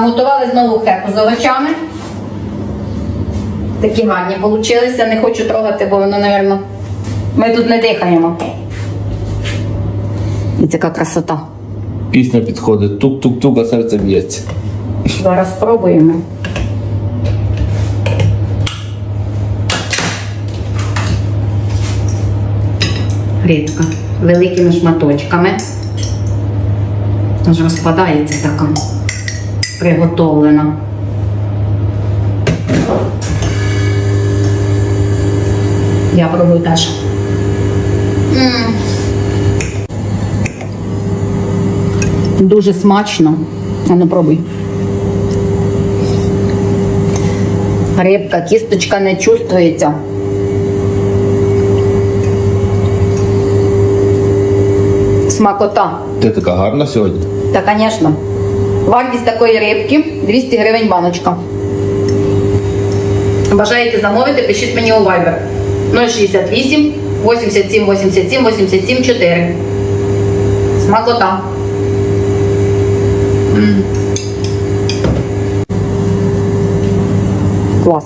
Готували знову хеку з овочами. Такі гарні получилися. Не хочу трогати, бо воно, напевно, ми тут не дихаємо. І яка красота. Пісня підходить, тук-тук-тук, а серце б'ється. Зараз спробуємо. Рідка великими шматочками. Аж розпадається така приготовлена. Я пробую теж. Дуже смачно. А ну пробуй. Рибка, кісточка не чувствується. Смакота. Ти така гарна сьогодні. Та, звісно. Вартість такої рибки 200 гривень баночка. Бажаєте замовити, пишіть мені у Viber 068 87 87 87 4. Смакота. Клас.